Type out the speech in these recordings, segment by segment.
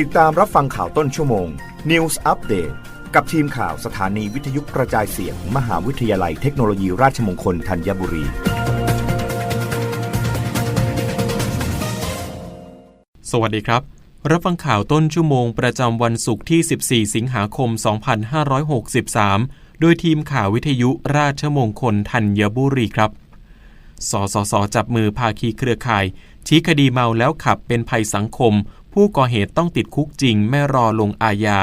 ติดตามรับฟังข่าวต้นชั่วโมง News Update กับทีมข่าวสถานีวิทยุกระจายเสียงมหาวิทยาลัยเทคโนโลยีราชมงคลธัญบุรี สวัสดีครับ รับฟังข่าวต้นชั่วโมงประจำวันศุกร์ที่ 14 สิงหาคม 2563 โดยทีมข่าววิทยุราชมงคลธัญบุรีครับ สสส จับมือภาคีเครือข่ายชี้คดีเมาแล้วขับเป็นภัยสังคม ผู้ก่อเหตุต้องติดคุกจริงไม่รอลงอาญา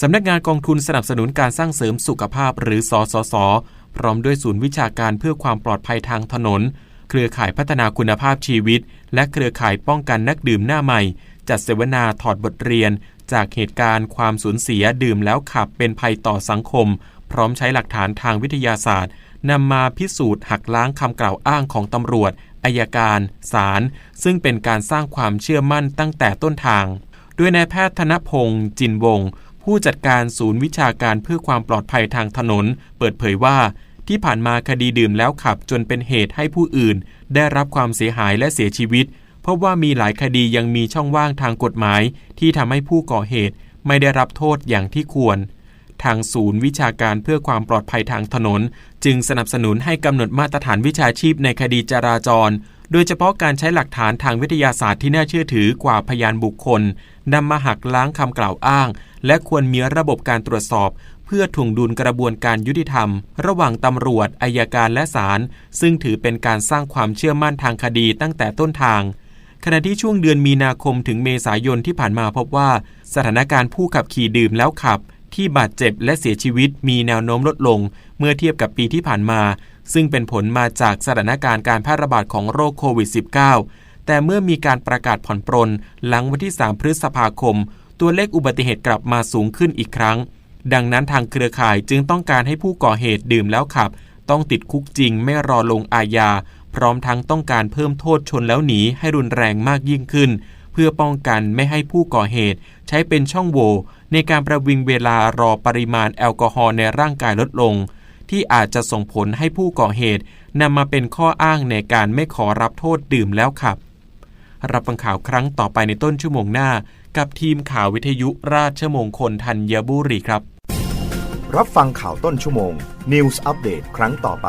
สำนักงานกองทุนสนับสนุนการสร้างเสริมสุขภาพหรือสสส พร้อมด้วยศูนย์วิชาการเพื่อความปลอดภัยทางถนน เครือข่ายพัฒนาคุณภาพชีวิต และเครือข่ายป้องกันนักดื่มหน้าใหม่ จัดเสวนาถอดบทเรียน จากเหตุการณ์ความสูญเสียดื่มแล้วขับเป็นภัยต่อสังคม พร้อมใช้หลักฐานทางวิทยาศาสตร์ นำมาพิสูจน์หักล้างคำกล่าวอ้างของตำรวจอายการศาลซึ่งเป็นการสร้างความเชื่อมั่นตั้งแต่ต้นทาง ด้วยนายแพทย์ธนพงศ์จินวงศ์ผู้จัดการศูนย์วิชาการเพื่อความปลอดภัยทางถนน เปิดเผยว่า ที่ผ่านมาคดีดื่มแล้วขับจนเป็นเหตุให้ผู้อื่น ได้รับความเสียหายและเสียชีวิตพบว่ามีหลายคดียังมีช่องว่างทางกฎหมาย ที่ทำให้ผู้ก่อเหตุไม่ได้รับโทษอย่างที่ควร ทางศูนย์วิชาการเพื่อความปลอดภัยทางถนน จึงสนับสนุนให้กำหนดมาตรฐานวิชาชีพในคดีจราจร โดยเฉพาะการใช้หลักฐานทางวิทยาศาสตร์ที่น่าเชื่อถือกว่าพยานบุคคลนำมาหักล้างคำกล่าวอ้าง และควรมีระบบการตรวจสอบ เพื่อถ่วงดุลกระบวนการยุติธรรม ระหว่างตำรวจอายการและศาลซึ่งถือเป็นการสร้างความเชื่อมั่นทางคดีตั้งแต่ต้นทางขณะที่ช่วงเดือนมีนาคมถึงเมษายนที่ผ่านมาพบว่า สถานการณ์ผู้ขับขี่ดื่มแล้วขับ ที่บาดเจ็บและเสียชีวิตมีแนวโน้มลดลง เมื่อเทียบกับปีที่ผ่านมา ซึ่งเป็นผลมาจากสถานการณ์การแพร่ระบาดของโรคโควิด -19 แต่เมื่อมีการประกาศผ่อนปรนหลังวันที่ 3 พฤษภาคม ตัวเลขอุบัติเหตุกลับมาสูงขึ้นอีกครั้ง ดังนั้นทางเครือข่ายจึงต้องการให้ผู้ก่อเหตุดื่มแล้วขับ ต้องติดคุกจริงไม่รอลงอาญาพร้อมทั้งต้องการเพิ่มโทษชนแล้วหนีให้รุนแรงมากยิ่งขึ้น พื่อป้องกันไม่ให้ผู้ก่อเหตุ ใช้เป็นช่องโหว่ในการประวิงเวลารอปริมาณแอลกอฮอล์ในร่างกายลดลง ที่อาจจะส่งผลให้ผู้ก่อเหตุนำมาเป็นข้ออ้างในการไม่ขอรับโทษดื่มแล้วขับ รับฟังข่าวครั้งต่อไปในต้นชั่วโมงหน้า กับทีมข่าววิทยุราชมงคลธัญบุรีครับ รับฟังข่าวต้นชั่วโมง News Update ครั้งต่อไป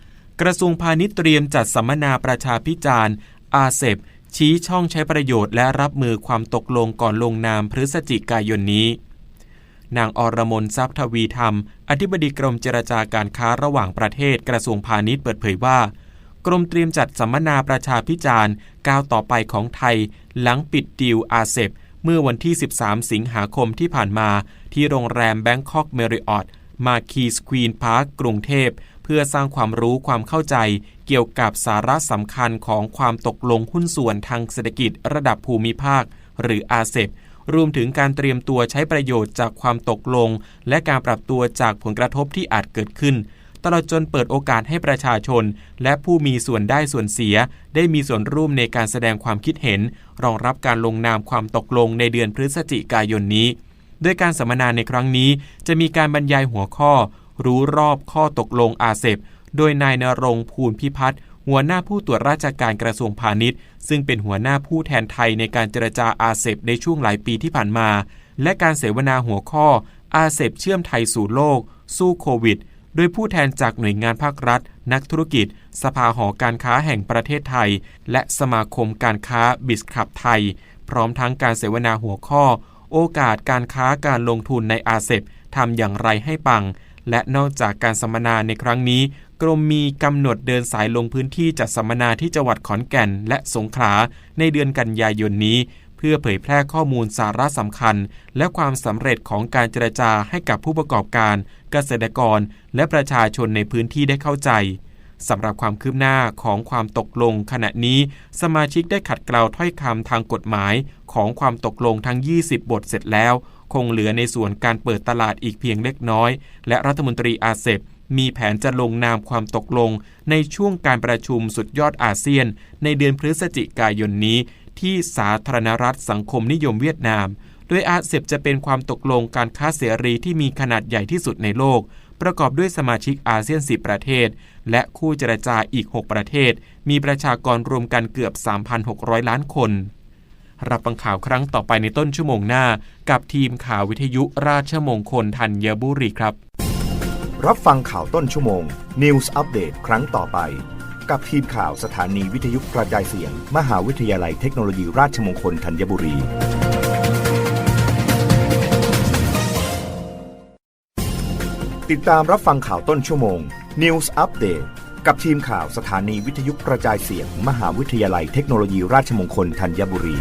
กระทรวงพาณิชย์เตรียมจัดสัมมนาประชาพิจารณ์อาเซบชี้ช่องใช้ประโยชน์และรับมือความตกลงก่อนลงนามพฤศจิกายนนี้ นางอรมนทรัพย์ทวีธรรม อธิบดีกรมเจรจาการค้าระหว่างประเทศกระทรวงพาณิชย์เปิดเผยว่า กรมเตรียมจัดสัมมนาประชาพิจารณ์ก้าวต่อไปของไทย หลังปิดดีลอาเซบเมื่อวันที่ 13 สิงหาคมที่ผ่านมา ที่โรงแรมแบงคอกเมริออตมาคีสควีนพาร์คกรุงเทพ เพื่อสร้างความรู้ความเข้าใจ เกี่ยวกับสาระสำคัญของความตกลงหุ้นส่วนทางเศรษฐกิจระดับภูมิภาค หรืออาเซบรวมถึงการเตรียมตัวใช้ประโยชน์จากความตกลง และการปรับตัวจากผลกระทบที่อาจเกิดขึ้น ตลอดจนเปิดโอกาสให้ประชาชน และผู้มีส่วนได้ส่วนเสีย ได้มีส่วนร่วมในการแสดงความคิดเห็น รองรับการลงนามความตกลงในเดือนพฤศจิกายนนี้ด้วยการสัมมนาในครั้งนี้จะมีการบรรยายหัวข้อ รู้รอบข้อตกลงอาเซบโดยนายนรงภูลพิพัฒน์หัวหน้าผู้ตรวจราชการกระทรวงพาณิชย์ ซึ่งเป็นหัวหน้าผู้แทนไทยในการเจรจาอาเซบในช่วงหลายปีที่ผ่านมา และการเสวนาหัวข้อ อาเซบเชื่อมไทยสู่โลก สู้โควิด โดยผู้แทนจากหน่วยงานภาครัฐ นักธุรกิจ สภาหอการค้าแห่งประเทศไทย และสมาคมการค้าบิสคับไทย พร้อมทั้งการเสวนาหัวข้อ โอกาสการค้าการลงทุนในอาเซบทำอย่างไรให้ปัง และนอกจากการสัมมนาในครั้งนี้ กรมมีกำหนดเดินสายลงพื้นที่จัดสัมมนาที่จังหวัดขอนแก่นและสงขลาในเดือนกันยายนนี้ เพื่อเผยแพร่ข้อมูลสาระสำคัญ และความสำเร็จของการเจรจาให้กับผู้ประกอบการ เกษตรกร และประชาชนในพื้นที่ได้เข้าใจสำหรับความคืบหน้าของความตกลงขณะนี้ สมาชิกได้ขัดเกลาถ้อยคำทางกฎหมายของความตกลงทั้ง 20 บทเสร็จแล้ว คงเหลือในส่วนการเปิดตลาดอีกเพียงเล็กน้อย และรัฐมนตรีอาเซบมีแผนจะลงนามความตกลง ในช่วงการประชุมสุดยอดอาเซียน ในเดือนพฤศจิกายนนี้ ที่สาธารณรัฐสังคมนิยมเวียดนาม โดยอาเซบจะเป็นความตกลงการค้าเสรีที่มีขนาดใหญ่ที่สุดในโลก ประกอบด้วยสมาชิกอาเซียน 10 ประเทศ และคู่เจรจาอีก 6 ประเทศ มีประชากรรวมกันเกือบ 3,600 ล้านคน รับฟังข่าวครั้งต่อไปในต้นชั่วโมงหน้า กับทีมข่าววิทยุราชมงคลธัญบุรีครับ รับฟังข่าวต้นชั่วโมง News อัปเดตครั้งต่อไป กับทีมข่าวสถานีวิทยุกระจายเสียง มหาวิทยาลัยเทคโนโลยีราชมงคลธัญบุรีติดตามรับฟังข่าวต้นชั่วโมง News อัปเดต กับทีมข่าวสถานีวิทยุกระจายเสียง มหาวิทยาลัยเทคโนโลยีราชมงคลธัญบุรี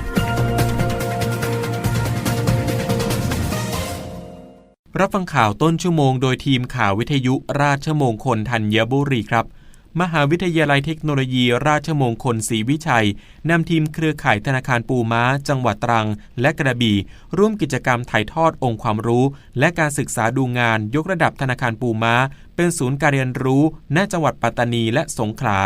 รับฟังข่าวต้นชั่วโมงโดยทีมข่าววิทยุราชมงคลธัญบุรีครับ มหาวิทยาลัยเทคโนโลยี ราชมงคลศรีวิชัย นำทีมเครือข่ายธนาคารปูม้า จังหวัดตรัง และกระบี่ ร่วมกิจกรรมถ่ายทอดองค์ความรู้ และการศึกษาดูงานยกระดับธนาคารปูม้า เป็นศูนย์การเรียนรู้ ณ จังหวัดปัตตานีและสงขลา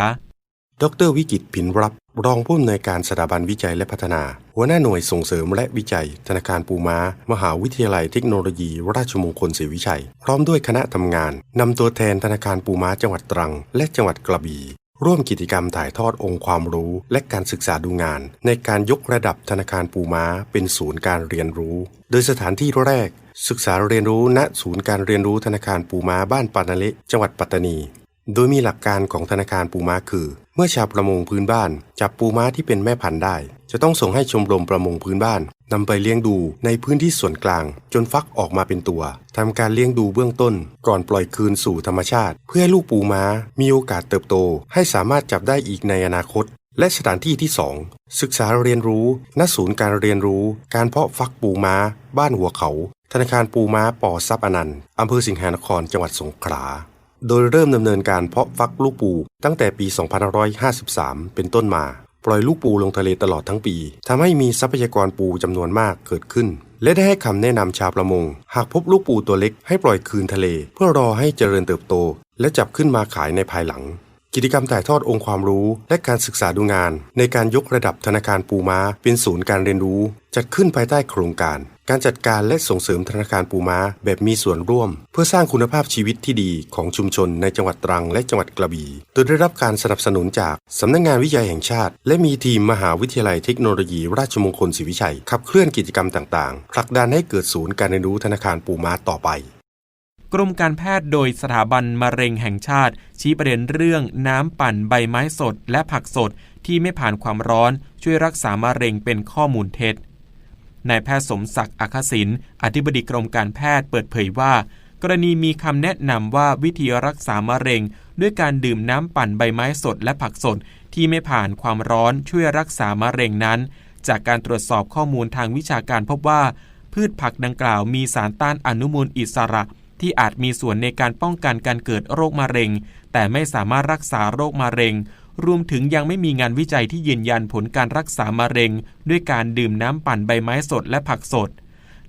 ดรวิจิตผินรับ รองผู้อำนวยการสถาบันวิจัยและพัฒนา หัวหน้าหน่วยส่งเสริมและวิจัย ธนาคารปูม้า มหาวิทยาลัยเทคโนโลยี ราชมงคลศรีวิชัย พร้อมด้วยคณะทำงานนำตัวแทนธนาคารปูม้าจังหวัดตรัง และจังหวัดกระบี่ร่วมกิจกรรมถ่ายทอดองค์ความรู้ และการศึกษาดูงาน ในการยกระดับธนาคารปูม้า เป็นศูนย์การเรียนรู้ โดยสถานที่แรก ศึกษาเรียนรู้ณศูนย์การเรียนรู้ธนาคารปูม้าบ้านปานาเละจังหวัดปัตตานี โดยมีหลักการของธนาคารปูม้าคือ เมื่อชาวประมงพื้นบ้านจับปูม้าที่เป็นแม่พันธุ์ได้ จะต้องส่งให้ชมรมประมงพื้นบ้านนำไปเลี้ยงดูในพื้นที่ส่วนกลาง จนฟักออกมาเป็นตัวทำการเลี้ยงดูเบื้องต้น ก่อนปล่อยคืนสู่ธรรมชาติ เพื่อให้ลูกปูม้ามีโอกาสเติบโต ให้สามารถจับได้อีกในอนาคต และสถานที่ที่ 2 ศึกษาเรียนรู้ณศูนย์การเรียนรู้ การเพาะฟักปูม้า บ้านหัวเขา ธนาคารปูม้าปอซับอนันต์อำเภอสิงหานครจังหวัดสงขลา โดยเริ่มดำเนินการเพาะฟักลูกปูตั้งแต่ปี 2553 เป็นต้นมา ปล่อยลูกปูลงทะเลตลอดทั้งปีทำให้มีทรัพยากรปูจำนวนมากเกิดขึ้น และได้ให้คำแนะนำชาวประมง หากพบลูกปูตัวเล็กให้ปล่อยคืนทะเล เพื่อรอให้เจริญเติบโต และจับขึ้นมาขายในภายหลัง กิจกรรมถ่ายทอดองค์ความรู้และการศึกษาดูงาน ในการยกระดับธนาคารปูม้าเป็นศูนย์การเรียนรู้ จัดขึ้นภายใต้โครงการ การจัดการและส่งเสริมธนาคารปูม้าแบบมีส่วนร่วม เพื่อสร้างคุณภาพชีวิตที่ดีของชุมชนในจังหวัดตรังและจังหวัดกระบี่ โดยได้รับการสนับสนุนจากสำนักงงานวิจัยแห่งชาติ และมีทีมมหาวิทยาลัยเทคโนโลยี ราชมงคลศรีวิชัย ขับเคลื่อนกิจกรรมต่างๆผลักดันให้เกิดศูนย์การเรียนรู้ธนาคารปูม้าต่อไปกรมการแพทย์โดยสถาบันมะเร็งแห่งชาติ ชี้ประเด็นเรื่องน้ำปั่นใบไม้สด และผักสดที่ไม่ผ่านความร้อน ช่วยรักษามะเร็งเป็นข้อมูลเท็จ นายแพทย์สมศักดิ์อัคศินอธิบดีกรมการแพทย์เปิดเผยว่า กรณีมีคำแนะนำว่าวิธีรักษามะเร็ง ด้วยการดื่มน้ำปั่นใบไม้สดและผักสดที่ไม่ผ่านความร้อนช่วยรักษามะเร็งนั้น จากการตรวจสอบข้อมูลทางวิชาการพบว่า พืชผักดังกล่าวมีสารต้านอนุมูลอิสระ ที่อาจมีส่วนในการป้องกันการเกิดโรคมะเร็ง แต่ไม่สามารถรักษาโรคมะเร็ง รวมถึงยังไม่มีงานวิจัยที่ยืนยันผลการรักษามะเร็ง ด้วยการดื่มน้ำปั่นใบไม้สดและผักสด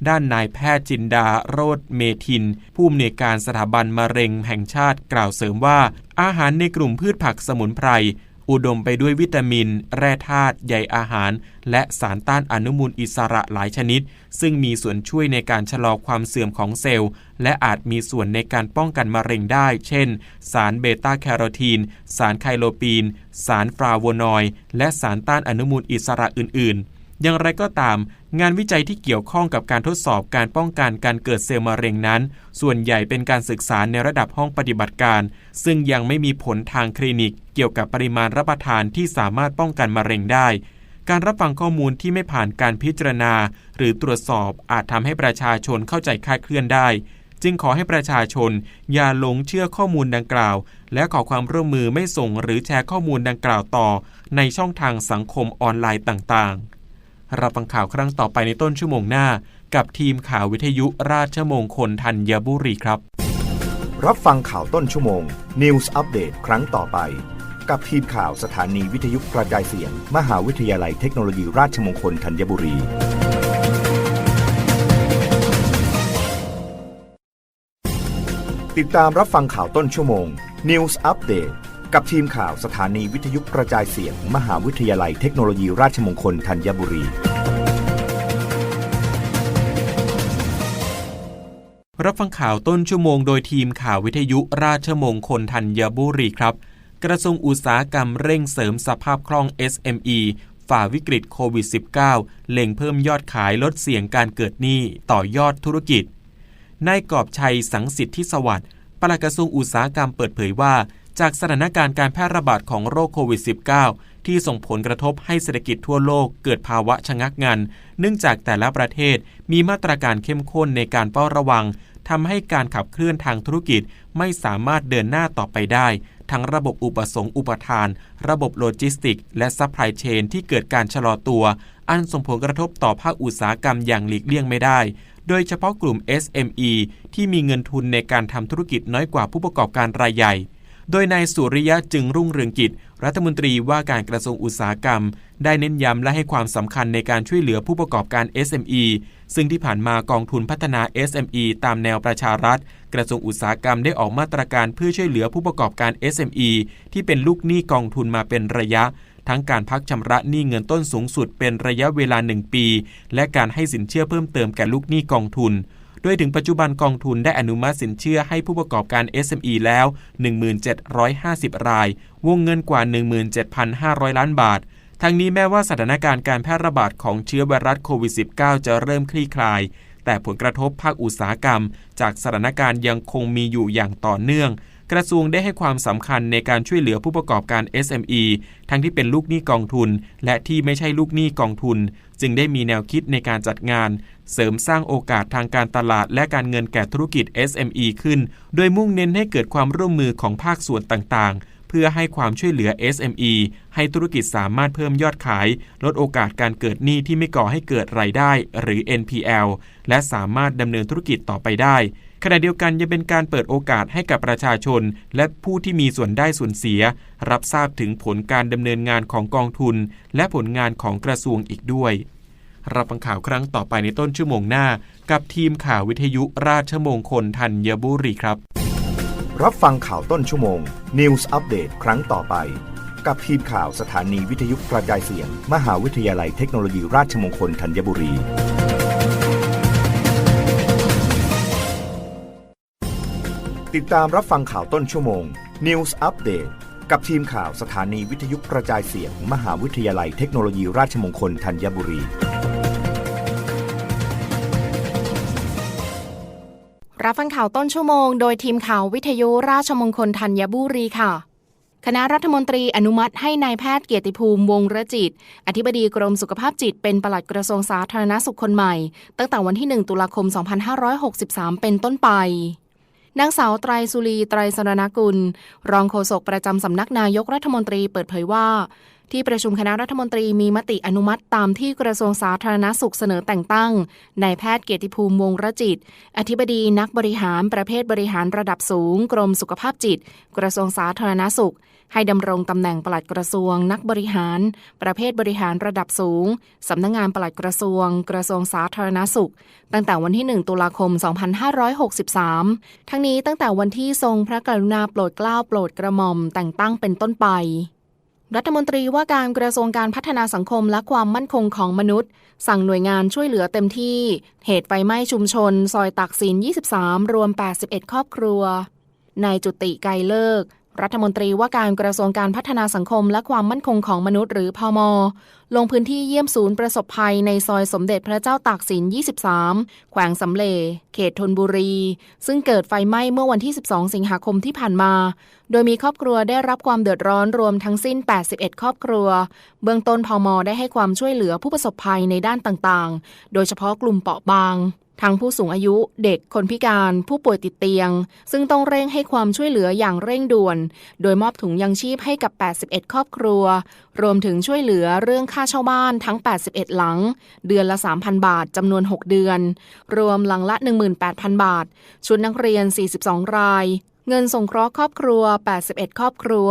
ด้านนายแพทย์จินดาโรธเมทิน ผู้อำนวยการสถาบันมะเร็งแห่งชาติกล่าวเสริมว่า อาหารในกลุ่มพืชผักสมุนไพร อุดมไปด้วยวิตามิน แร่ธาตุใยอาหาร และสารต้านอนุมูลอิสระหลายชนิด ซึ่งมีส่วนช่วยในการชะลอความเสื่อมของเซลล์ และอาจมีส่วนในการป้องกันมะเร็งได้ เช่น สารเบต้าแคโรทีน สารไคโลปีน สารฟลาโวนอยด์และสารต้านอนุมูลอิสระอื่น ๆ อย่างไรก็ตาม งานวิจัยที่เกี่ยวข้องกับการทดสอบการป้องกันการเกิดเซลล์มะเร็งนั้น ส่วนใหญ่เป็นการศึกษาในระดับห้องปฏิบัติการ ซึ่งยังไม่มีผลทางคลินิก เกี่ยวกับปริมาณรับประทานที่สามารถป้องกันมะเร็งได้ การรับฟังข้อมูลที่ไม่ผ่านการพิจารณา หรือตรวจสอบอาจทำให้ประชาชนเข้าใจคลาดเคลื่อนได้ จึงขอให้ประชาชน อย่าหลงเชื่อข้อมูลดังกล่าว และขอความร่วมมือไม่ส่งหรือแชร์ข้อมูลดังกล่าวต่อ ในช่องทางสังคมออนไลน์ต่างๆ รับฟังข่าวครั้งต่อไปในต้นชั่วโมงหน้า กับทีมข่าววิทยุราชมงคลธัญบุรีครับ รับฟังข่าวต้นชั่วโมง News อัปเดตครั้งต่อไป กับทีมข่าวสถานีวิทยุกระจายเสียง มหาวิทยาลัยเทคโนโลยีราชมงคลธัญบุรีติดตามรับฟังข่าวต้นชั่วโมง News อัปเดต กับทีมข่าวสถานีวิทยุกระจายเสียง มหาวิทยาลัยเทคโนโลยีราชมงคลธัญบุรี รับฟังข่าวต้นชั่วโมงโดยทีมข่าววิทยุราชมงคลธัญบุรีครับ กระทรวงอุตสาหกรรมเร่งเสริมสภาพคล่อง SME ฝ่าวิกฤตโควิด -19 เล็งเพิ่มยอดขายลดเสี่ยงการเกิดหนี้ต่อยอดธุรกิจนายกอบชัยสังสิทธิสวัสดิ์ปลัดกระทรวงอุตสาหกรรมเปิดเผยว่า จากสถานการณ์การแพร่ระบาดของโรคโควิด -19 ที่ส่งผลกระทบให้เศรษฐกิจทั่วโลกเกิดภาวะชะงักงัน เนื่องจากแต่ละประเทศมีมาตรการเข้มข้นในการเฝ้าระวังทำให้การขับเคลื่อนทางธุรกิจไม่สามารถเดินหน้าต่อไปได้ ทั้งระบบอุปสงค์อุปทาน ระบบโลจิสติก และซัพพลายเชนที่เกิดการชะลอตัว อันส่งผลกระทบต่อภาคอุตสาหกรรมอย่างหลีกเลี่ยงไม่ได้ โดยเฉพาะกลุ่ม SME ที่มีเงินทุนในการทำธุรกิจน้อยกว่าผู้ประกอบการรายใหญ่ โดยนายสุริยะจึงรุ่งเรืองกิจ รัฐมนตรีว่าการกระทรวงอุตสาหกรรม ได้เน้นย้ำและให้ความสำคัญในการช่วยเหลือผู้ประกอบการ SME ซึ่งที่ผ่านมากองทุนพัฒนา SME ตามแนวประชารัฐ กระทรวงอุตสาหกรรมได้ออกมาตรการเพื่อช่วยเหลือผู้ประกอบการ SME ที่เป็นลูกหนี้กองทุนมาเป็นระยะทั้งการพักชำระหนี้เงินต้นสูงสุดเป็นระยะเวลา 1 ปี และการให้สินเชื่อเพิ่มเติมแก่ลูกหนี้กองทุน ดยถึงปัจจุบันกองทุนได้อนุมัติสินเชื่อให้ผู้ประกอบการ SME แล้ว 1750 ราย วงเงินกว่า 17,500 ล้านบาท ทั้งนี้แม้ว่าสถานการณ์การแพร่ระบาดของเชื้อไวรัสโควิด -19 จะเริ่มคลี่คลาย แต่ผลกระทบภาคอุตสาหกรรม จากสถานการณ์ยังคงมีอยู่อย่างต่อเนื่องกระทรวงได้ให้ความสำคัญในการช่วยเหลือผู้ประกอบการ SME ทั้งที่เป็นลูกหนี้กองทุน และที่ไม่ใช่ลูกหนี้กองทุน จึงได้มีแนวคิดในการจัดงาน เสริมสร้างโอกาสทางการตลาดและการเงินแก่ธุรกิจ SME ขึ้น โดยมุ่งเน้นให้เกิดความร่วมมือของภาคส่วนต่างๆ เพื่อให้ความช่วยเหลือ SME ให้ธุรกิจสามารถเพิ่มยอดขาย ลดโอกาสการเกิดหนี้ที่ไม่ก่อให้เกิดรายได้ หรือ NPL และสามารถดำเนินธุรกิจต่อไปได้ขณะเดียวกันยังเป็นการเปิดโอกาสให้กับประชาชน และผู้ที่มีส่วนได้ส่วนเสีย รับทราบถึงผลการดำเนินงานของกองทุน และผลงานของกระทรวงอีกด้วย รับฟังข่าวครั้งต่อไปในต้นชั่วโมงหน้า กับทีมข่าววิทยุราชมงคลธัญบุรีครับ รับฟังข่าวต้นชั่วโมง News อัปเดตครั้งต่อไป กับทีมข่าวสถานีวิทยุกระจายเสียง มหาวิทยาลัยเทคโนโลยีราชมงคลธัญบุรีติดตามรับฟังข่าวต้นชั่วโมง News อัปเดตกับทีมข่าวสถานีวิทยุกระจายเสียง มหาวิทยาลัยเทคโนโลยีราชมงคลธัญบุรี รับฟังข่าวต้นชั่วโมงโดยทีมข่าววิทยุราชมงคลธัญบุรีค่ะ คณะรัฐมนตรีอนุมัติให้นายแพทย์เกียรติภูมิวงรจิต อธิบดีกรมสุขภาพจิตเป็นปลัดกระทรวงสาธารณสุขคนใหม่ ตั้งแต่วันที่ 1 ตุลาคม 2563 เป็นต้นไปนางสาวไตรสุรีไตรสรณกุล รองโฆษกประจำสำนักนายกรัฐมนตรีเปิดเผยว่า ที่ประชุมคณะรัฐมนตรีมีมติอนุมัติตามที่กระทรวงสาธารณสุขเสนอแต่งตั้งนายแพทย์เกียรติภูมิวงรจิต อธิบดีนักบริหารประเภทบริหารระดับสูง กรมสุขภาพจิต กระทรวงสาธารณสุข ให้ดำรงตำแหน่งปลัดกระทรวง นักบริหาร ประเภทบริหารระดับสูงสำนักงงานปลัดกระทรวง กระทรวงสาธารณสุข ตั้งแต่วันที่ 1 ตุลาคม 2563 ทั้งนี้ตั้งแต่วันที่ทรงพระกรุณาโปรดเกล้าโปรดกระหม่อมแต่งตั้งเป็นต้นไป รัฐมนตรีว่าการกระทรวงการพัฒนาสังคมและความมั่นคงของมนุษย์ สั่งหน่วยงานช่วยเหลือเต็มที่ เหตุไฟไหม้ชุมชน ซอยตักสิน 23 รวม 81 ครอบครัวนายจุติไกรเลิก รัฐมนตรีว่าการกระทรวงการพัฒนาสังคมและความมั่นคงของมนุษย์หรือพมลงพื้นที่เยี่ยมศูนย์ประสบภัยในซอยสมเด็จพระเจ้าตากสิน 23 แขวงสำเล เขตธนบุรี ซึ่งเกิดไฟไหม้เมื่อวันที่ 12 สิงหาคมที่ผ่านมา โดยมีครอบครัวได้รับความเดือดร้อนรวมทั้งสิ้น 81 ครอบครัว เบื้องต้นพมได้ให้ความช่วยเหลือผู้ประสบภัยในด้านต่างๆ โดยเฉพาะกลุ่มเปราะบาง ทั้งผู้สูงอายุเด็กคนพิการ ผู้ป่วยติดเตียง ซึ่งต้องเร่งให้ความช่วยเหลืออย่างเร่งด่วน โดยมอบถุงยังชีพให้กับ 81 ครอบครัว รวมถึงช่วยเหลือเรื่องค่าเช่าบ้านทั้ง 81 หลัง เดือนละ 3,000 บาทจำนวน 6 เดือน รวมหลังละ 18,000 บาท ชุดนักเรียน 42 ราย เงินสงเคราะห์ครอบครัว 81 ครอบครัว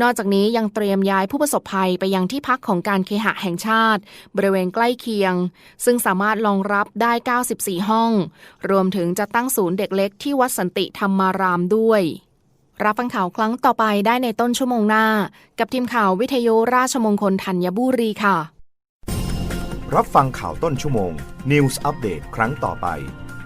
นอกจากนี้ยังเตรียมย้ายผู้ประสบภัยไปยังที่พักของการเคหะแห่งชาติ บริเวณใกล้เคียง ซึ่งสามารถรองรับได้ 94 ห้อง รวมถึงจะตั้งศูนย์เด็กเล็กที่วัดสันติธรรมารามด้วย รับฟังข่าวครั้งต่อไปได้ในต้นชั่วโมงหน้า กับทีมข่าววิทยุราชมงคลธัญบุรีค่ะ รับฟังข่าวต้นชั่วโมง News อัปเดตครั้งต่อไป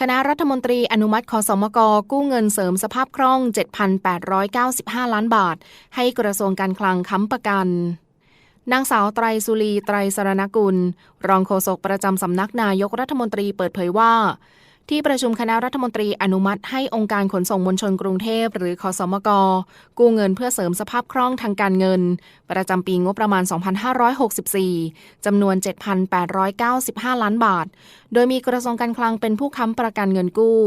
คณะรัฐมนตรีอนุมัติคอสมกกู้เงินเสริมสภาพคล่อง 7,895 ล้านบาท ให้กระทรวงการคลังค้ำประกัน นางสาวไตรสุรีไตรสรณกุล รองโฆษกประจำสำนักนายกรัฐมนตรีเปิดเผยว่า ที่ประชุมคณะรัฐมนตรีอนุมัติให้องค์การขนส่งมวลชนกรุงเทพหรือคอสมก กู้เงินเพื่อเสริมสภาพคล่องทางการเงิน ประจำปีงบประมาณ 2564จำนวน 7,895 ล้านบาท โดยมีกระทรวงการคลังเป็นผู้ค้ำประกันเงินกู้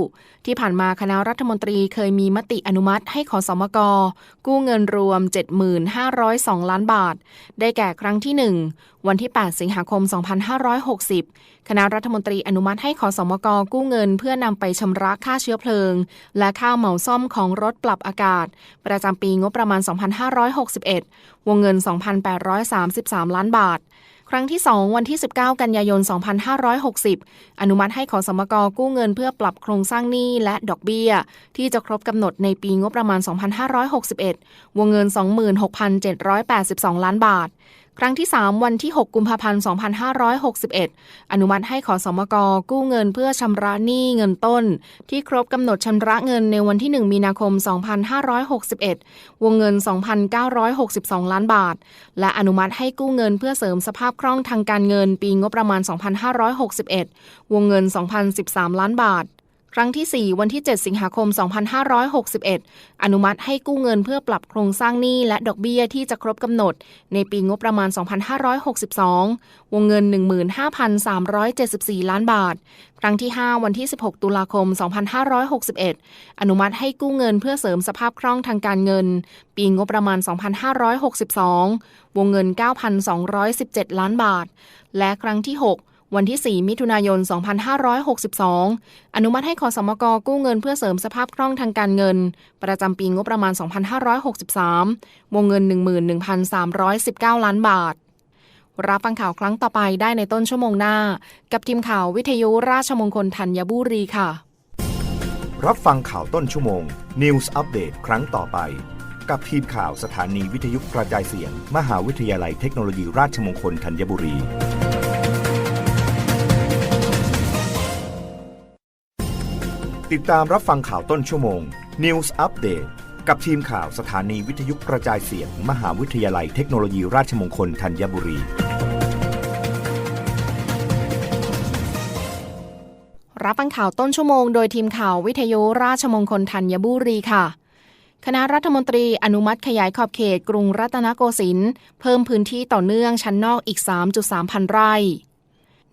ที่ผ่านมาคณะรัฐมนตรีเคยมีมติอนุมัติให้ขอสมก กู้เงินรวม 75,002 ล้านบาท ได้แก่ครั้งที่ 1 วันที่ 8 สิงหาคม 2560 คณะรัฐมนตรีอนุมัติให้ขอสมก กู้เงิน เพื่อนำไปชำระค่าเชื้อเพลิง และค่าเหมาซ่อมของรถปรับอากาศ ประจำปีงบประมาณ 2561 วงเงิน 2,833 ล้านบาท ครั้งที่ 2 วันที่ 19 กันยายน 2560 อนุมัติให้ขอสมกกู้เงินเพื่อปรับโครงสร้างหนี้และดอกเบี้ย ที่จะครบกำหนดในปีงบประมาณ 2561 วงเงิน 26,782 ล้านบาท ครั้งที่ 3 วันที่ 6 กุมภาพันธ์ 2561 อนุมัติให้ขอสมกกู้เงินเพื่อชำระหนี้เงินต้น ที่ครบกำหนดชำระเงินในวันที่ 1 มีนาคม 2561 วงเงิน 2,962 ล้านบาท และอนุมัติให้กู้เงินเพื่อเสริมสภาพคล่องทางการเงินปีงบประมาณ 2561 วงเงิน 2,013 ล้านบาท ครั้งที่ 4 วันที่ 7 สิงหาคม 2561 อนุมัติให้กู้เงินเพื่อปรับโครงสร้างหนี้และดอกเบี้ยที่จะครบกำหนด ในปีงบประมาณ 2562 วงเงิน 15,374 ล้านบาท ครั้งที่ 5 วันที่ 16 ตุลาคม 2561 อนุมัติให้กู้เงินเพื่อเสริมสภาพคล่องทางการเงิน ปีงบประมาณ 2562 วงเงิน 9,217 ล้านบาท และครั้งที่ 6 วันที่ 4 มิถุนายน 2562 อนุมัติให้ขอสมกกู้เงินเพื่อเสริมสภาพคล่องทางการเงิน ประจำปีงบประมาณ 2563 วงเงิน 11,319 ล้านบาท รับฟังข่าวครั้งต่อไปได้ในต้นชั่วโมงหน้า กับทีมข่าววิทยุราชมงคลธัญบุรีค่ะ รับฟังข่าวต้นชั่วโมง News อัปเดตครั้งต่อไป กับทีมข่าวสถานีวิทยุกระจายเสียง มหาวิทยาลัยเทคโนโลยีราชมงคลธัญบุรี ติดตามรับฟังข่าวต้นชั่วโมง News อัปเดตกับทีมข่าวสถานีวิทยุกระจายเสียง มหาวิทยาลัยเทคโนโลยีราชมงคลธัญบุรี รับฟังข่าวต้นชั่วโมงโดยทีมข่าววิทยุราชมงคลธัญบุรีค่ะ คณะรัฐมนตรีอนุมัติขยายขอบเขตกรุงรัตนโกสินทร์เพิ่มพื้นที่ต่อเนื่องชั้นนอกอีก 3.3 พันไร่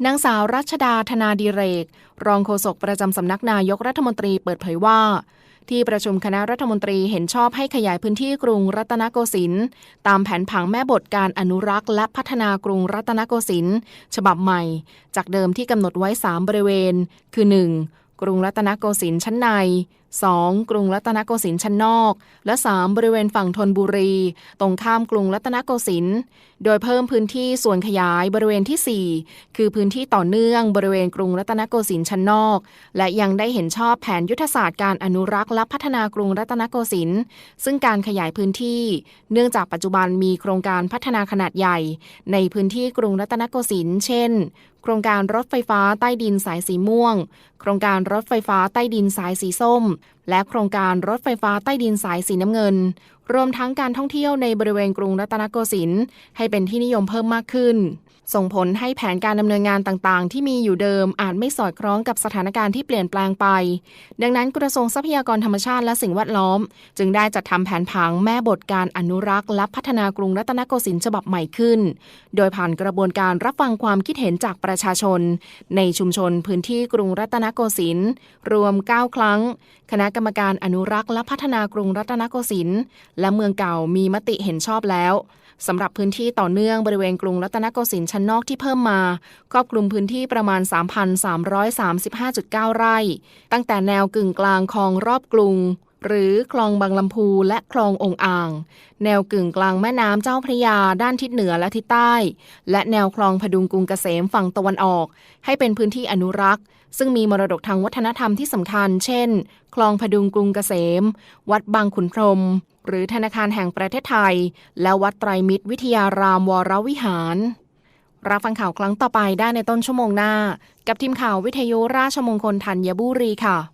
นางสาวรัชดาธนาดิเรก รองโฆษกประจำสำนักนายกรัฐมนตรีเปิดเผยว่า ที่ประชุมคณะรัฐมนตรีเห็นชอบให้ขยายพื้นที่กรุงรัตนโกสินทร์ตามแผนผังแม่บทการอนุรักษ์ และพัฒนากรุงรัตนโกสินทร์ฉบับใหม่ จากเดิมที่กำหนดไว้ 3 บริเวณ คือ 1. กรุงรัตนโกสินทร์ชั้นใน 2. กรุงรัตนโกสินทร์ชั้นนอก และ 3. บริเวณฝั่งธนบุรี ตรงข้ามกรุงรัตนโกสินทร์ โดยเพิ่มพื้นที่ส่วนขยายบริเวณที่ 4 คือพื้นที่ต่อเนื่องบริเวณกรุงรัตนโกสินทร์ชั้นนอก และยังได้เห็นชอบแผนยุทธศาสตร์การอนุรักษ์และพัฒนากรุงรัตนโกสินทร์ ซึ่งการขยายพื้นที่ เนื่องจากปัจจุบันมีโครงการพัฒนาขนาดใหญ่ ในพื้นที่กรุงรัตนโกสินทร์ เช่น โครงการรถไฟฟ้าใต้ดินสายสีม่วง โครงการรถไฟฟ้าใต้ดินสายสีส้ม และโครงการรถไฟฟ้าใต้ดินสายสีน้ำเงิน รวมทั้งการท่องเที่ยวในบริเวณกรุงรัตนโกสินทร์ให้เป็นที่นิยมเพิ่มมากขึ้น ส่งผลให้แผนการดำเนินงานต่างๆ ที่มีอยู่เดิมอาจไม่สอดคล้องกับสถานการณ์ที่เปลี่ยนแปลงไป ดังนั้นกระทรวงทรัพยากรธรรมชาติและสิ่งแวดล้อม จึงได้จัดทำแผนผังแม่บทการอนุรักษ์และพัฒนากรุงรัตนโกสินทร์ฉบับใหม่ขึ้น โดยผ่านกระบวนการรับฟังความคิดเห็นจากประชาชน ในชุมชนพื้นที่กรุงรัตนโกสินทร์รวม 9 ครั้งคณะกรรมการอนุรักษ์และพัฒนากรุงรัตนโกสินทร์และเมืองเก่ามีมติเห็นชอบแล้วสำหรับพื้นที่ต่อเนื่องบริเวณกรุงรัตนโกสินทร์ชั้นนอกที่เพิ่มมาครอบคลุมพื้นที่ประมาณ 3,335.9 ไร่ ตั้งแต่แนวกึ่งกลางคลองรอบกรุง หรือคลองบางลำพูและคลององอ่าง แนวกึ่งกลางแม่น้ำเจ้าพระยาด้านทิศเหนือและทิศใต้ และแนวคลองพดุงกรุงเกษมฝั่งตะวันออก ให้เป็นพื้นที่อนุรักษ์ ซึ่งมีมรดกทางวัฒนธรรมที่สำคัญ เช่น คลองพดุงกรุงเกษม วัดบางขุนพรม หรือธนาคารแห่งประเทศไทย และวัดไตรมิตรวิทยารามวรวิหารรับฟังข่าวครั้งต่อไปได้ในต้นชั่วโมงหน้า กับทีมข่าววิทยุราชมงคลธัญบุรีค่ะ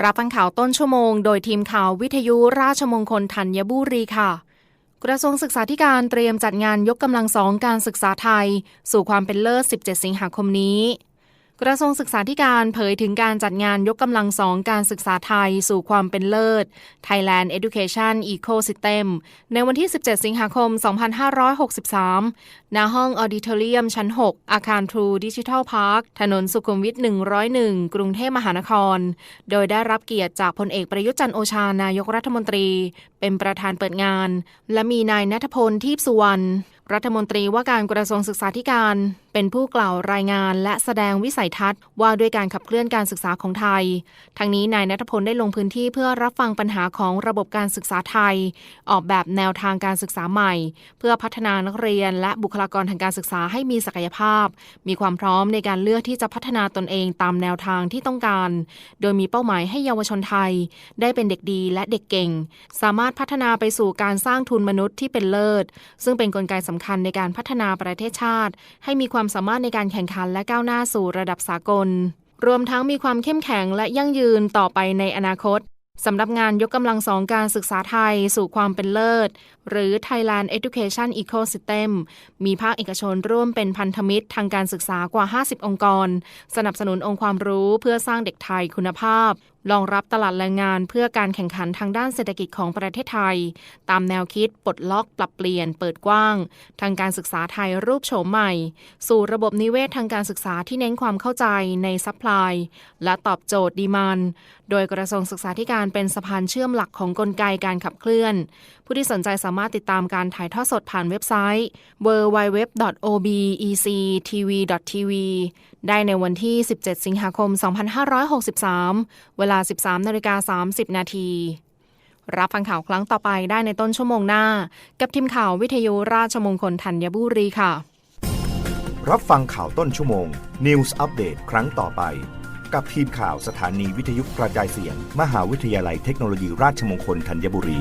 รับฟังข่าวต้นชั่วโมง โดยทีมข่าววิทยุราชมงคลธัญบุรีค่ะ กระทรวงศึกษาธิการเตรียมจัดงานยกกำลังสองการศึกษาไทย สู่ความเป็นเลิศ 17 สิงหาคมนี้ กระทรวงศึกษาธิการเผยถึงการจัดงานยกกำลังสองการศึกษาไทยสู่ความเป็นเลิศ Thailand Education Ecosystem ในวันที่ 17 สิงหาคม 2563 ณ ห้องออดิทอเรียมชั้น 6 อาคาร True Digital Park ถนนสุขุมวิท 101 กรุงเทพมหานคร โดยได้รับเกียรติจากพลเอกประยุจันทร์โอชานายกรัฐมนตรี เป็นประธานเปิดงาน และมีนายนัทพล ทีพสุวรรณรัฐมนตรีว่าการกระทรวงศึกษาธิการ เป็นผู้กล่าวรายงานและแสดงวิสัยทัศน์ว่าด้วยการขับเคลื่อนการศึกษาของไทย ทั้งนี้นายนัทพลได้ลงพื้นที่เพื่อรับฟังปัญหาของระบบการศึกษาไทย ออกแบบแนวทางการศึกษาใหม่ เพื่อพัฒนานักเรียนและบุคลากรทางการศึกษาให้มีศักยภาพ มีความพร้อมในการเลือกที่จะพัฒนาตนเองตามแนวทางที่ต้องการ โดยมีเป้าหมายให้เยาวชนไทย ได้เป็นเด็กดีและเด็กเก่ง สามารถพัฒนาไปสู่การสร้างทุนมนุษย์ที่เป็นเลิศ ซึ่งเป็นนกลไกสำคัญในการพัฒนาประเทศชาติ ให้มีความความสามารถในการแข่งขันและก้าวหน้าสู่ระดับสากล รวมทั้งมีความเข้มแข็งและยั่งยืนต่อไปในอนาคตสำหรับงานยกกำลังสองการศึกษาไทยสู่ความเป็นเลิศ หรือ Thailand Education Ecosystem มีภาคเอกชนร่วมเป็นพันธมิตรทางการศึกษากว่า 50 องค์กร สนับสนุนองค์ความรู้เพื่อสร้างเด็กไทยคุณภาพ รองรับตลาดแรงงานเพื่อการแข่งขันทางด้านเศรษฐกิจของประเทศไทย ตามแนวคิดปลดล็อกปรับเปลี่ยนเปิดกว้าง ทางการศึกษาไทยรูปโฉมใหม่ สู่ระบบนิเวศทางการศึกษาที่เน้นความเข้าใจในซัพพลายและตอบโจทย์ดีมันโดยกระทรวงศึกษาธิการเป็นสะพานเชื่อมหลักของกลไกการขับเคลื่อน ผู้ที่สนใจสามารถติดตามการถ่ายทอดสดผ่านเว็บไซต์ www.obectv.tv ได้ในวันที่ 17 สิงหาคม 2563 เวลา 13นาฬิกา30 นาทีรับฟังข่าวครั้งต่อไปได้ในต้นชั่วโมงหน้า กับทีมข่าววิทยุราชมงคลธัญบุรีค่ะ รับฟังข่าวต้นชั่วโมง News อัปเดตครั้งต่อไป กับทีมข่าวสถานีวิทยุกระจายเสียง มหาวิทยาลัยเทคโนโลยีราชมงคลธัญบุรี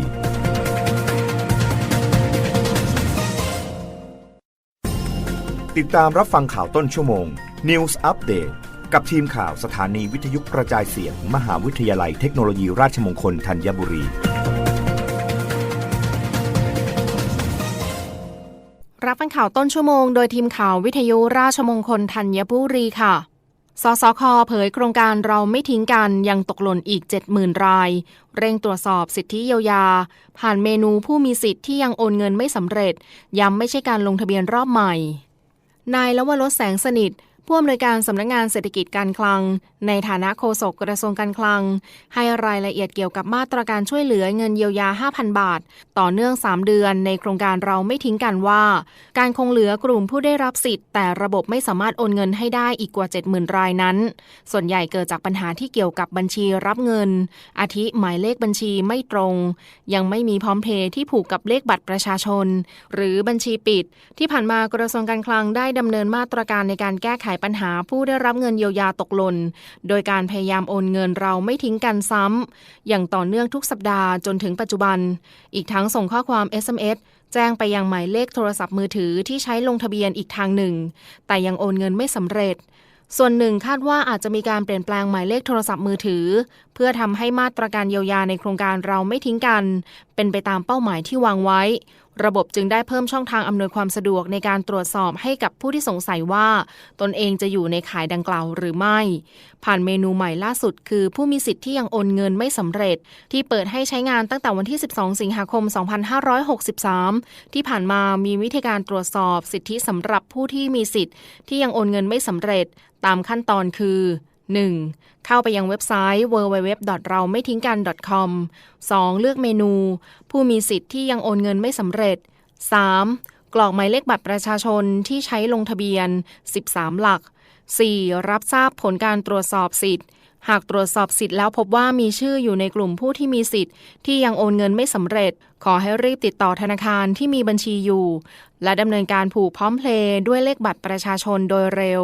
ติดตามรับฟังข่าวต้นชั่วโมง News อัปเดตกับทีมข่าวสถานีวิทยุกระจายเสียง มหาวิทยาลัยเทคโนโลยีราชมงคลธัญบุรี รับฟังข่าวต้นชั่วโมงโดยทีมข่าววิทยุราชมงคลธัญบุรีค่ะสสคเผยโครงการเราไม่ทิ้งกันยังตกหล่นอีก 70,000 ราย เร่งตรวจสอบสิทธิเยียวยา ผ่านเมนูผู้มีสิทธิ์ที่ยังโอนเงินไม่สำเร็จ ย้ำไม่ใช่การลงทะเบียนรอบใหม่ นายละวรสแสงสนิท ผู้อำนวยการสำนักงานเศรษฐกิจการคลัง ในฐานะโฆษกกระทรวงการคลัง ให้รายละเอียดเกี่ยวกับมาตรการช่วยเหลือเงินเยียวยา 5,000 บาท ต่อเนื่อง 3 เดือนในโครงการเราไม่ทิ้งกันว่า การคงเหลือกลุ่มผู้ได้รับสิทธิ์ แต่ระบบไม่สามารถโอนเงินให้ได้อีกกว่า 70,000 รายนั้น ส่วนใหญ่เกิดจากปัญหาที่เกี่ยวกับบัญชีรับเงิน อาทิหมายเลขบัญชีไม่ตรง ยังไม่มีพร้อมเพย์ที่ผูกกับเลขบัตรประชาชน หรือบัญชีปิด ที่ผ่านมากระทรวงการคลังได้ดำเนินมาตรการในการแก้ไขปัญหาผู้ได้รับเงินเยียวยาตกหล่น โดยการพยายามโอนเงินเราไม่ทิ้งกันซ้ำ อย่างต่อเนื่องทุกสัปดาห์จนถึงปัจจุบัน อีกทั้งส่งข้อความ SMS แจ้งไปยังหมายเลขโทรศัพท์มือถือที่ใช้ลงทะเบียนอีกทางหนึ่ง แต่ยังโอนเงินไม่สำเร็จ ส่วนหนึ่งคาดว่าอาจจะมีการเปลี่ยนแปลงหมายเลขโทรศัพท์มือถือ เพื่อทำให้มาตรการเยียวยาในโครงการเราไม่ทิ้งกัน เป็นไปตามเป้าหมายที่วางไว้ระบบจึงได้เพิ่มช่องทางอำนวยความสะดวกในการตรวจสอบให้กับผู้ที่สงสัยว่า ตนเองจะอยู่ในขายดังกล่าวหรือไม่ ผ่านเมนูใหม่ล่าสุด คือผู้มีสิทธิ์ที่ยังโอนเงินไม่สำเร็จ ที่เปิดให้ใช้งานตั้งแต่วันที่ 12 สิงหาคม 2563 ที่ผ่านมามีวิธีการตรวจสอบสิทธิสำหรับผู้ที่มีสิทธิ์ที่ยังโอนเงินไม่สำเร็จ ตามขั้นตอนคือ 1. เข้าไปยังเว็บไซต์ www. เราไม่ทิ้งกัน .com 2. เลือกเมนู ผู้มีสิทธิ์ที่ยังโอนเงินไม่สำเร็จ 3. กรอกหมายเลขบัตรประชาชนที่ใช้ลงทะเบียน 13 หลัก 4. รับทราบผลการตรวจสอบสิทธิ์ หากตรวจสอบสิทธิ์แล้วพบว่ามีชื่ออยู่ในกลุ่มผู้ที่มีสิทธิ์ที่ยังโอนเงินไม่สำเร็จ ขอให้รีบติดต่อธนาคารที่มีบัญชีอยู่ และดำเนินการผูกพร้อมเพลย์ด้วยเลขบัตรประชาชนโดยเร็ว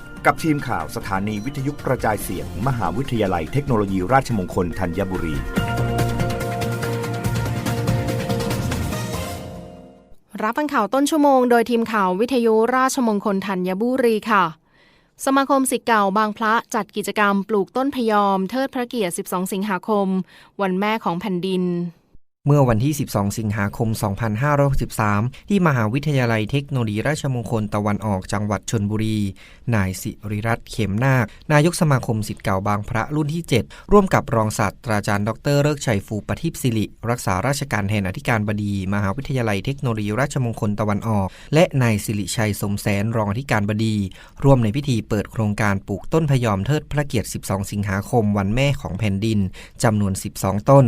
กับทีมข่าวสถานีวิทยุกระจายเสียง มหาวิทยาลัยเทคโนโลยีราชมงคลธัญบุรี รับฟังข่าวต้นชั่วโมงโดยทีมข่าววิทยุราชมงคลธัญบุรีค่ะ สมาคมสิทธิ์เก่าบางพระจัดกิจกรรมปลูกต้นพยอม เทิดพระเกียรติ 12 สิงหาคม วันแม่ของแผ่นดิน เมื่อวันที่ 12 สิงหาคม 2563 ที่มหาวิทยาลัยเทคโนโลยีราชมงคลตะวันออกจังหวัดชนบุรี นายสิริรัตน์เข็มนาคนายกสมาคมสิทธิ์เก่าบางพระรุ่นที่ 7 ร่วมกับรองศาสตราจารย์ดรเลิกชัยฟูปทิพย์สิริ รักษาราชการแทนอธิการบดี มหาวิทยาลัยเทคโนโลยีราชมงคลตะวันออก และนายสิริชัยสมแสนรองอธิการบดี ร่วมในพิธีเปิดโครงการปลูกต้นพยอมเทิดพระเกียรติ 12 สิงหาคมวันแม่ของแผ่นดินจำนวน 12 ต้น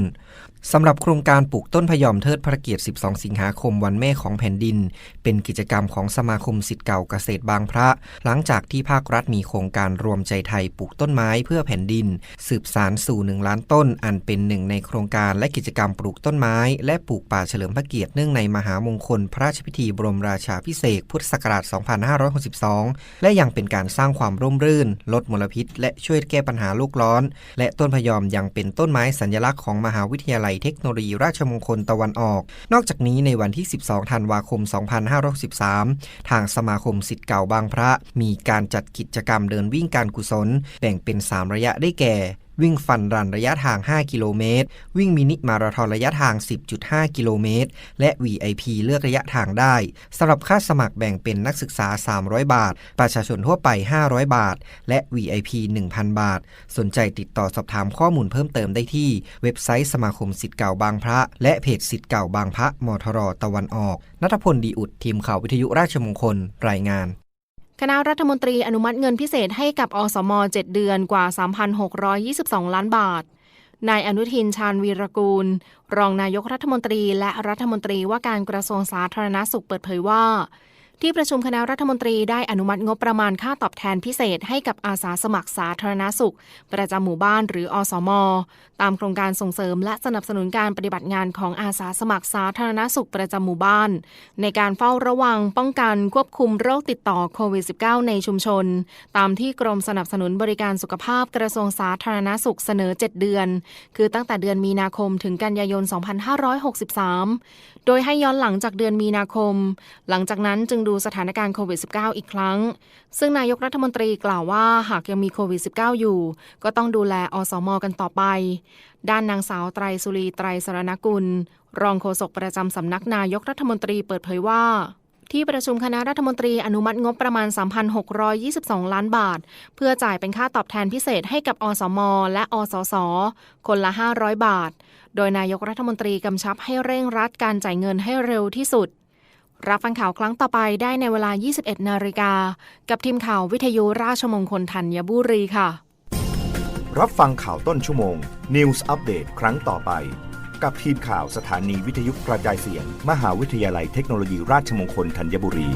สำหรับโครงการปลูกต้นพยอมเทิดพระเกียรติ 12 สิงหาคมวันแม่ของแผ่นดิน เป็นกิจกรรมของสมาคมสิทธิ์เก่าเกษตรบางพระ หลังจากที่ภาครัฐมีโครงการรวมใจไทยปลูกต้นไม้เพื่อแผ่นดิน สืบสารสู่1ล้านต้น อันเป็นหนึ่งในโครงการและกิจกรรมปลูกต้นไม้ และปลูกป่าเฉลิมพระเกียรติเนื่องในมหามงคล พระราชพิธีบรมราชาพิเศษพุทธศักราช 2562 และยังเป็นการสร้างความร่มรื่น ลดมลพิษ และช่วยแก้ปัญหาโลกร้อน และต้นพยอมยังเป็นต้นไม้สัญลักษณ์ของมหาวิทยาลัยเทคโนโลยีราชมงคลตะวันออก นอกจากนี้ในวันที่ 12 ธันวาคม 2563 ทางสมาคมสิทธิ์เก่าบางพระ มีการจัดกิจกรรมเดินวิ่งการกุศล แบ่งเป็น 3 ระยะได้แก่ วิ่งฟันรันระยะทาง 5 กิโลเมตร วิ่งมินิมาราธอนระยะทาง 10.5 กิโลเมตร และ VIP เลือกระยะทางได้สำหรับค่าสมัครแบ่งเป็นนักศึกษา 300 บาท ประชาชนทั่วไป 500 บาท และ VIP 1,000 บาท สนใจติดต่อสอบถามข้อมูลเพิ่มเติมได้ที่ เว็บไซต์สมาคมสิทธิ์เก่าบางพระ และเพจสิทธิ์เก่าบางพระมทรตะวันออกนัทพลดีอุดทีมข่าววิทยุราชมงคล รายงาน คณะรัฐมนตรีอนุมัติเงินพิเศษให้กับอสม 7 เดือนกว่า 3,622 ล้านบาท นายอนุทินชาญวีรกูล รองนายกรัฐมนตรีและรัฐมนตรีว่าการกระทรวงสาธารณสุขเปิดเผยว่า ที่ประชุมคณะรัฐมนตรีได้อนุมัติงบประมาณค่าตอบแทนพิเศษให้กับอาสาสมัครสาธารณสุข ประจำหมู่บ้านหรืออสม ตามโครงการส่งเสริมและสนับสนุนการปฏิบัติงานของอาสาสมัครสาธารณสุขประจำหมู่บ้าน ในการเฝ้าระวังป้องกันควบคุมโรคติดต่อโควิด -19 ในชุมชน ตามที่กรมสนับสนุนบริการสุขภาพกระทรวงสาธารณสุขเสนอ 7 เดือน คือตั้งแต่เดือนมีนาคมถึงกันยายน 2563 โดยให้ย้อนหลังจากเดือนมีนาคม หลังจากนั้นจึงดูสถานการณ์โควิด -19 อีกครั้ง ซึ่งนายกรัฐมนตรีกล่าวว่าหากยังมีโควิด -19 อยู่ ก็ต้องดูแลอสมกันต่อไป ด้านนางสาวไตรสุรีไตรสรณกุล รองโฆษกประจำสำนักนายกรัฐมนตรีเปิดเผยว่าที่ประชุมคณะรัฐมนตรีอนุมัติงบประมาณ 3,622 ล้านบาท เพื่อจ่ายเป็นค่าตอบแทนพิเศษให้กับอสม และอสส คนละ 500 บาท โดยนายกรัฐมนตรีกำชับให้เร่งรัดการจ่ายเงินให้เร็วที่สุด รับฟังข่าวครั้งต่อไปได้ในเวลา 21 นาฬิกา กับทีมข่าววิทยุราชมงคลธัญบุรีค่ะ รับฟังข่าวต้นชั่วโมง News อัปเดตครั้งต่อไป กับทีมข่าวสถานีวิทยุกระจายเสียง มหาวิทยาลัยเทคโนโลยีราชมงคลธัญบุรี